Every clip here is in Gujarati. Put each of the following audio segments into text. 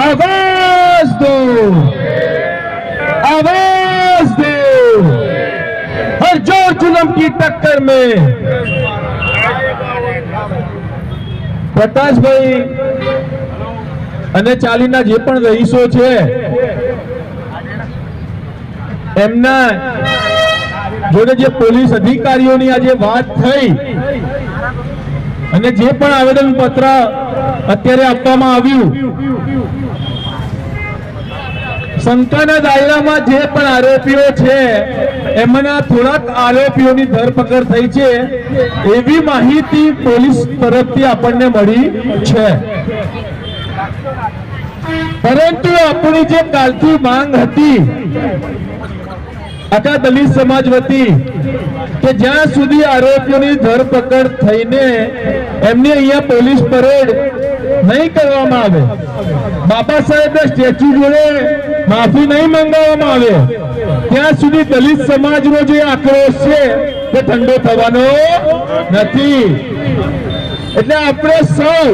आवाज दो आवाज दो हर जोर जुलम की टक्कर में પ્રકાશભાઈ અને ચાલીના જે પણ રહીશો છે એમના જોડે જે પોલીસ અધિકારીઓની આજે વાત થઈ અને જે પણ આવેદન પત્ર અત્યારે આપવામાં આવ્યું શંકાના દાયરામાં જે પણ આરોપીઓ છે, એમના થોડાક આરોપીઓની ધરપકડ થઈ છે, એવી માહિતી પોલીસ તરફથી આપણને મળી છે. પરંતુ આપણી જે કાલથી માંગ હતી, આખા દલિત સમાજ વતી, કે જ્યાં સુધી આરોપીઓની ધરપકડ થઈને એમની અહીંયા પોલીસ પરેડ નહીં કરવામાં આવે. બાબા સાહેબના સ્ટેચ્યુ જોડે માફી નહીં મંગાવવામાં આવે. ત્યાં સુધી દલિત સમાજનો જે આક્રોશ છે, તે ઠંડો થવાનો નથી. એટલે આપણે સૌ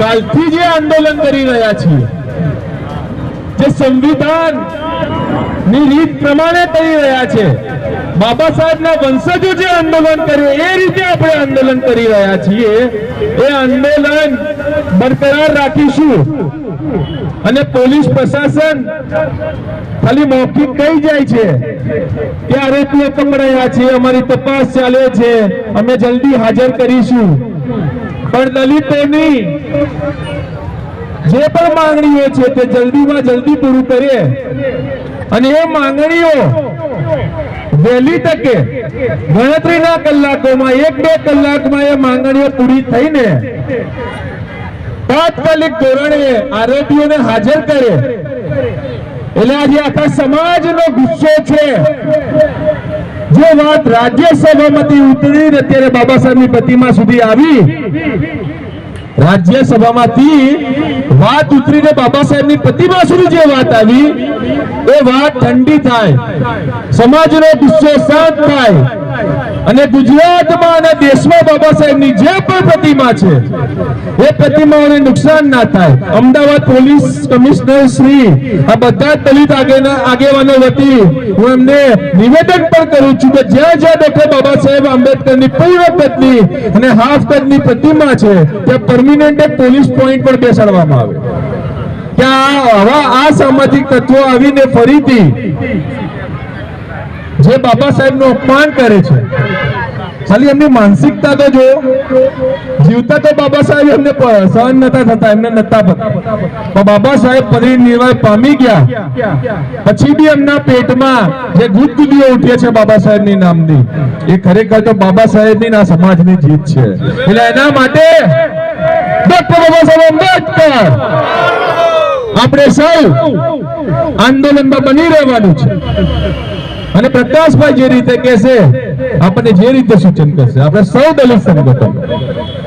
કાલથી જે આંદોલન કરી રહ્યા છીએ, જે સંવિધાન ની રીત પ્રમાણે કરી રહ્યા છે. બાબા સાહેબના વંશજો જે આંદોલન કર્યું, એ રીતે આપણે આંદોલન કરી રહ્યા છીએ. એ આંદોલન બરકરાર રાખીશું. અને પોલીસ પ્રશાસન ખાલી મૌખિક કહી જાય છે કે આરોપીઓ પકડાયા છે, અમારી તપાસ ચાલે છે, અમે જલ્દી હાજર કરીશું. પણ દલિતોની જે પણ માંગણીઓ છે તે જલ્દીમાં જલ્દી પૂરું કરીએ. અને એ માંગણીઓ વહેલી તકે ગણતરીના કલાકોમાં, એક બે કલાકમાં એ માંગણીઓ પૂરી થઈને તાત્કાલિક ધોરણે આરોપીઓને હાજર કરે. એટલે આજે આખા સમાજનો ગુસ્સો છે. જે વાત રાજ્યસભામાંથી ઉતરીને અત્યારે બાબા સાહેબની પ્રતિમા સુધી આવી રાજ્યસભામાંથી વાત ઉતરીને બાબા સાહેબની પ્રતિમા સુધી જે વાત આવી, એ વાત ઠંડી થાય. સમાજનો ગુસ્સો શાંત થાય. અને ગુજરાતમાં અને દેશમાં બાબા સાહેબની જે પણ પ્રતિમા છે, એ પ્રતિમાઓને નુકસાન ના થાય. અમદાવાદ પોલીસ કમિશનર શ્રી, આ બધા દલિત આગેવાનો વતી હું એમને નિવેદન પણ કરું છું કે જ્યાં જ્યાં ડોક્ટર બાબા સાહેબ આંબેડકરની પૂર્ણ કદની અને હાફ કદની પ્રતિમા છે, ત્યાં પરમિનન્ટ પોલીસ પોઈન્ટ પર બેસાડવામાં આવે. ત્યાં આવા આ સામાજિક તત્વો આવીને ફરીથી જે બાબા સાહેબનું અપમાન કરે છે. ખાલી એમની માનસિકતા તો જો જીવતા તો બાબા સાહેબ એમને સહન નતા થતા, એમને નતા પણ બાબા સાહેબ પરિનિર્વાણ પામી ગયા. પછી બી એમના પેટમાં જે ગુદગુદીઓ ઉઠે છે બાબા સાહેબની નામની, એ ખરેખર તો બાબા સાહેબની ના સમાજની જીત છે. એટલે એના માટે ડોક્ટર બાબા સાહેબ આંબેડકર આપણે સૌ આંદોલનમાં બની રહેવાનું છે. અને પ્રકાશભાઈ જે રીતે કહેશે આપણને જે રીતે સૂચન કરશે આપણે સૌ દલિત સંગઠનો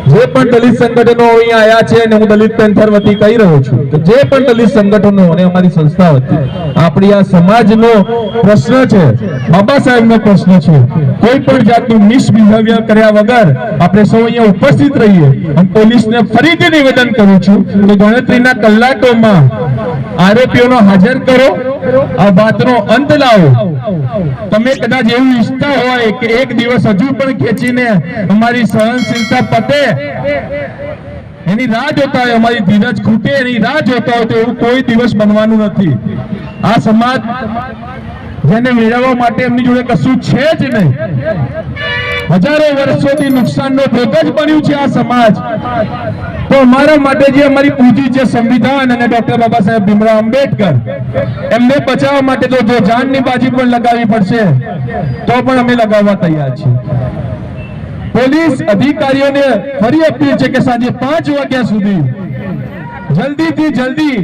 જે પણ દલિત સંગઠનો અહીંયા આવ્યા છે અને હું દલિત પેન્થર વતી કહી રહ્યો છું કે જે પણ દલિત સંગઠનો અને અમારી સંસ્થા વતી, આપણી આ સમાજનો પ્રશ્ન છે, બાબા સાહેબનો પ્રશ્ન છે, કોઈ પણ જાતનું મિસબિહેવિયર કર્યા વગર આપણે સૌ અહીંયા ઉપસ્થિત રહીએ. હું પોલીસને ફરીથી નિવેદન કરું છું કે ગણતરીના કલાકોમાં આરોપીઓનો હાજર કરો, આ વાતનો અંત લાવો. તમે કદાચ એવું ઈચ્છતા હોય કે એક દિવસ હજુ પણ ખેંચીને અમારી સહનશીલતા પતે એની રાહ જોતા હોય, અમારી ધીરજ ખૂટે, એની રાહ જોતા હોય તો એવું કોઈ દિવસ બનવાનું નથી. આ સમાજ જેને મેળવવા માટે એમની જોડે કશું છે જ નહીં. હજારો વર્ષોથી નુકસાનનો ભોગ જ બન્યું છે આ સમાજ. તો અમારા માટે જે અમારી પૂંજી છે, સંવિધાન અને ડોક્ટર બાબા સાહેબ ભીમરાવ આંબેડકર, એમને બચાવવા માટે તો જો જાનની બાજી પણ લગાવવી પડશે, તો પણ અમે લગાવવા તૈયાર છીએ. પોલીસ અધિકારીઓને ફરી અપીલ છે કે સાંજે પાંચ વાગ્યા સુધી જલ્દીથી જલ્દી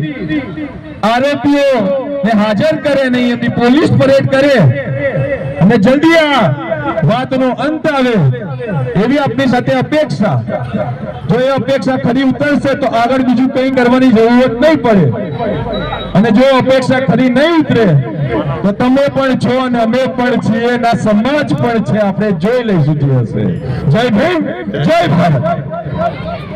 આરોપીઓ ને હાજર કરે નહીં એમની પોલીસ પરેડ કરે અને જલ્દી આ વાતનો અંત આવે એવી આપની સાથે અપેક્ષા. જો એ અપેક્ષા ખરી ઉતરશે તો આગળ બીજું કંઈ કરવાની જરૂરત નહીં પડે. અને જો અપેક્ષા ખરી નહીં ઉતરે તો તમે પણ છો અને અમે પણ છીએ ના સમાજ પણ છે. આપણે જોઈ લઈશું જે હશે. જય ભીમ, જય ભારત.